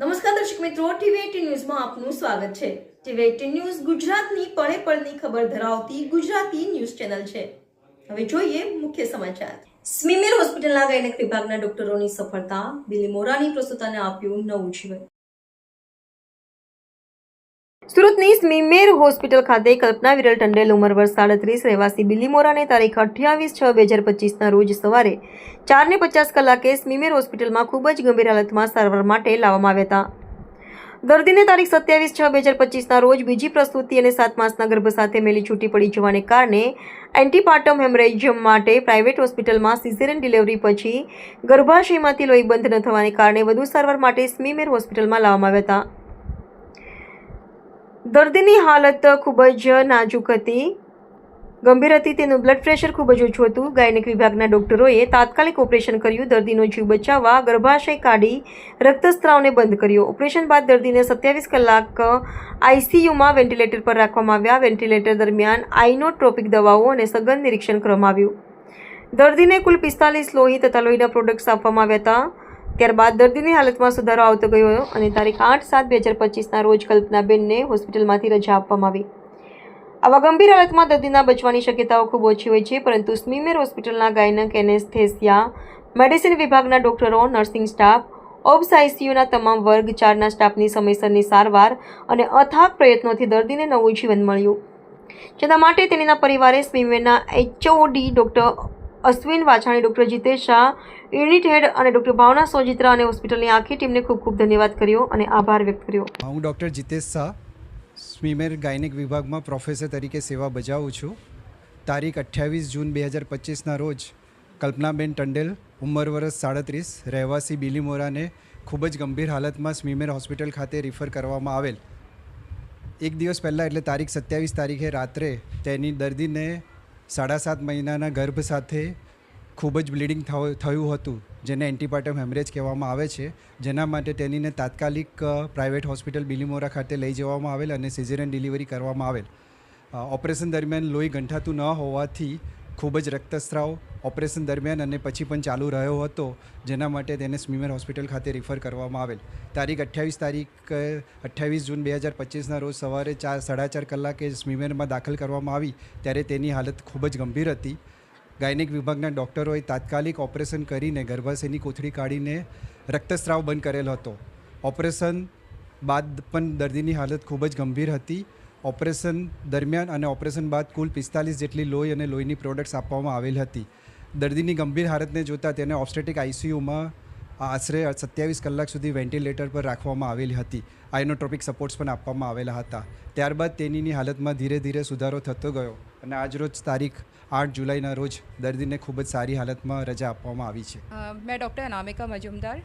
નમસ્કાર દર્શક મિત્રો ટીવી ન્યૂઝમાં આપનું સ્વાગત છે. ટીવી એટીન ન્યૂઝ ગુજરાતની પળે પળની ખબર ધરાવતી ગુજરાતી ન્યૂઝ ચેનલ છે. હવે જોઈએ મુખ્ય સમાચાર. સ્મીમેર હોસ્પિટલના ગાયનેક વિભાગના ડોક્ટરોની સફળતા બિલી મોરાની પ્રસ્તુતાને આપ્યું નવું જીવન. સુરતની સ્મીમેર હોસ્પિટલ ખાતે કલ્પના વિરલ ટંડેલ ઉંમર વર્ષ સાડત્રીસ, રહેવાસી બિલીમોરાને તારીખ અઠ્યાવીસ છ બે હજાર પચીસના રોજ સવારે ચારને પચાસ કલાકે સ્મીમેર હોસ્પિટલમાં ખૂબ જ ગંભીર હાલતમાં સારવાર માટે લાવવામાં આવ્યા હતા. દર્દીને તારીખ સત્યાવીસ છ બે હજાર પચીસના રોજ બીજી પ્રસ્તુતિ અને સાત માસના ગર્ભ સાથે મેલી છૂટી પડી જવાને કારણે એન્ટીપાર્ટમ હેમરેજિયમ માટે પ્રાઇવેટ હોસ્પિટલમાં સિઝેરિયન ડિલિવરી પછી ગર્ભાશયમાંથી લોહી બંધ ન થવાને કારણે વધુ સારવાર માટે સ્મીમેર હોસ્પિટલમાં લાવવામાં આવ્યા હતા. દર્દીની હાલત ખૂબ જ નાજુક હતી. ગંભીર હતી તેનું બ્લડ પ્રેશર ખૂબ જ ઓછું હતું. ગાયનિક વિભાગના ડોક્ટરોએ તાત્કાલિક ઓપરેશન કર્યું. દર્દીનો જીવ બચાવવા ગર્ભાશય કાઢી રક્તસ્ત્રાવને બંધ કર્યો. ઓપરેશન બાદ દર્દીને સત્યાવીસ કલાક આઈસીયુમાં વેન્ટિલેટર પર રાખવામાં આવ્યા. વેન્ટિલેટર દરમિયાન આઇનોટ્રોપિક દવાઓ અને સઘન નિરીક્ષણ કરવામાં આવ્યું. દર્દીને કુલ પિસ્તાલીસ લોહી તથા લોહીના પ્રોડક્ટ્સ આપવામાં આવ્યા હતા. ત્યારબાદ દર્દીની હાલતમાં સુધારો આવતો ગયો અને તારીખ આઠ સાત બે હજાર પચીસના રોજ કલ્પનાબેનને હોસ્પિટલમાંથી રજા આપવામાં આવી. આવા ગંભીર હાલતમાં દર્દીના બચવાની શક્યતાઓ ખૂબ ઓછી હોય છે, પરંતુ સ્મીમેર હોસ્પિટલના ગાયનક એનેસ્થેસિયા, મેડિસિન વિભાગના ડોક્ટરો, નર્સિંગ સ્ટાફ, ઓબ્સ આઈસીયુના તમામ વર્ગ ચારના સ્ટાફની સમયસરની સારવાર અને અથાગ પ્રયત્નોથી દર્દીને નવું જીવન મળ્યું. જેના માટે તેણીના પરિવારે સ્મીમેરના HOD doctor Ashwin Vachhani, doctor Jitesh Shah unit head અને ડૉક્ટર ભાવના સોજિત્રા અને હોસ્પિટલની આખી ટીમને ખૂબ ખૂબ ધન્યવાદ કર્યો અને આભાર વ્યક્ત કર્યો. હું ડૉક્ટર જીતેશ શાહ, સ્વીમેર ગાયનિક વિભાગમાં પ્રોફેસર તરીકે સેવા બજાવું છું. તારીખ અઠ્યાવીસ જૂન બે હજાર પચીસના રોજ કલ્પનાબેન ટંડેલ, ઉંમર વર્ષ સાડત્રીસ, રહેવાસી બિલીમોરાને ખૂબ જ ગંભીર હાલતમાં સ્વીમેર હોસ્પિટલ ખાતે રિફર કરવામાં આવેલ. એક દિવસ પહેલાં, એટલે તારીખ સત્યાવીસ તારીખે રાત્રે, તેની દર્દીને સાડા સાત મહિનાના ગર્ભ સાથે ખૂબ જ બ્લીડિંગ થયું હતું, જેને એન્ટીપાર્ટમ હેમરેજ કહેવામાં આવે છે. જેના માટે તેનીને તાત્કાલિક પ્રાઇવેટ હોસ્પિટલ બિલીમોરા ખાતે લઈ જવામાં આવેલ અને સિઝેરિયન ડિલિવરી કરવામાં આવેલ. ઓપરેશન દરમિયાન લોહી ગંઠાતું ન હોવાથી ખૂબ જ રક્તસ્રાવ ઓપરેશન દરમિયાન અને પછી પણ ચાલુ રહ્યો હતો, જેના માટે તેને સ્મીમેર હોસ્પિટલ ખાતે રિફર કરવામાં આવેલ. તારીખ અઠ્યાવીસ તારીખ અઠ્યાવીસ જૂન બે હજાર પચીસના રોજ સવારે ચાર, સાડા ચાર કલાકે સ્મીમેરમાં દાખલ કરવામાં આવી, ત્યારે તેની હાલત ખૂબ જ ગંભીર હતી. ગાયનિક વિભાગના ડૉક્ટરોએ તાત્કાલિક ઓપરેશન કરીને ગર્ભાશયની કોથળી કાઢીને રક્તસ્રાવ બંધ કરેલો હતો. ઓપરેશન બાદ પણ દર્દીની હાલત ખૂબ જ ગંભીર હતી. ઓપરેશન દરમિયાન અને ઓપરેશન બાદ કુલ પિસ્તાલીસ જેટલી લોહી અને લોહીની પ્રોડક્ટ્સ આપવામાં આવેલ હતી. દર્દીની ગંભીર હાલતને જોતાં તેને ઓબસ્ટેટિક આઈસીયુમાં આશરે સત્યાવીસ કલાક સુધી વેન્ટિલેટર પર રાખવામાં આવેલી હતી. આઇનોટ્રોપિક સપોર્ટ્સ પણ આપવામાં આવેલા હતા. ત્યારબાદ તેનીની હાલતમાં ધીરે ધીરે સુધારો થતો ગયો અને આજરોજ તારીખ આઠ જુલાઈના રોજ દર્દીને ખૂબ જ સારી હાલતમાં રજા આપવામાં આવી છે. મેં ડૉક્ટર અનામિકા મજુમદાર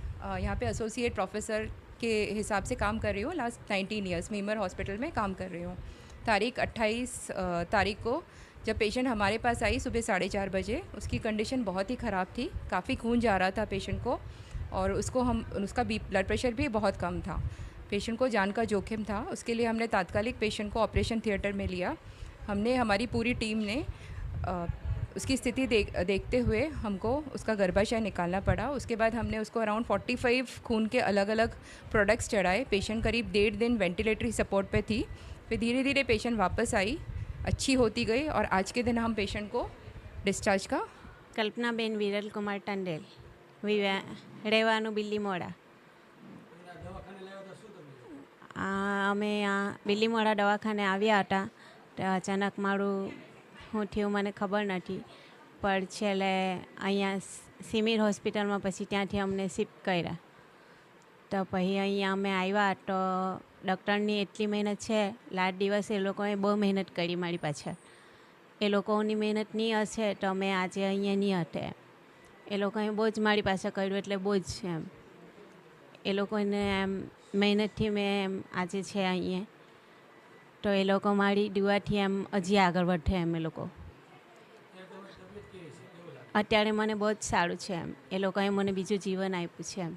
યહાં પે એસોસિએટ પ્રોફેસર के हिसाब से काम कर रही हूँ। लास्ट 19 ईयर्स मीमर हॉस्पिटल में काम कर रही हूँ। तारीख अट्ठाईस तारीख को जब पेशेंट हमारे पास आई सुबह साढ़े चार बजे, उसकी कंडीशन बहुत ही ख़राब थी। काफ़ी खून जा रहा था पेशेंट को और उसको हम, उसका बी ब्लड प्रेशर भी बहुत कम था। पेशेंट को जान का जोखिम था। उसके लिए हमने तात्कालिक पेशेंट को ऑपरेशन थिएटर में लिया। हमने, हमारी पूरी टीम ने उसकी स्थिति देख देखते हुए हमको उसका गर्भाशय निकालना पड़ा उसके बाद हमने उसको अराउंड 45 खून के अलग अलग प्रोडक्ट्स चढ़ाए पेशेंट करीब डेढ़ दिन वेंटिलेटरी सपोर्ट पे थी फिर धीरे धीरे पेशेंट वापस आई अच्छी होती गई और आज के दिन हम पेशेंट को डिस्चार्ज का કલ્પનાબેન વિરલ કુમાર ટંડેલ વિવા રહેવાનું બિલ્લીમોડા આ અમે આ બિલ્લીમોડા દવાખાને આવ્યા હતા તો અચાનક મારું શું થયું મને ખબર નથી. પણ છેલ્લે અહીંયા સિમિર હોસ્પિટલમાં પછી ત્યાંથી અમને શિફ્ટ કર્યા. તો પછી અહીંયા અમે આવ્યા તો ડૉક્ટરની એટલી મહેનત છે, લાસ્ટ દિવસ એ લોકોએ બહુ મહેનત કરી મારી પાછળ. એ લોકોની મહેનત નહીં હશે તો અમે આજે અહીંયા નહીં હતે એ લોકોએ બહુ જ મારી પાસે કર્યું એટલે બહુ જ એમ. એ લોકોને એમ મહેનતથી મેં એમ આજે છે અહીંયા. તો એ લોકો મારી દુઆથી એમ હજી આગળ વધે એમ એ લોકો. અત્યારે મને બહુ જ સારું છે એમ. એ લોકોએ મને બીજું જીવન આપ્યું છે એમ.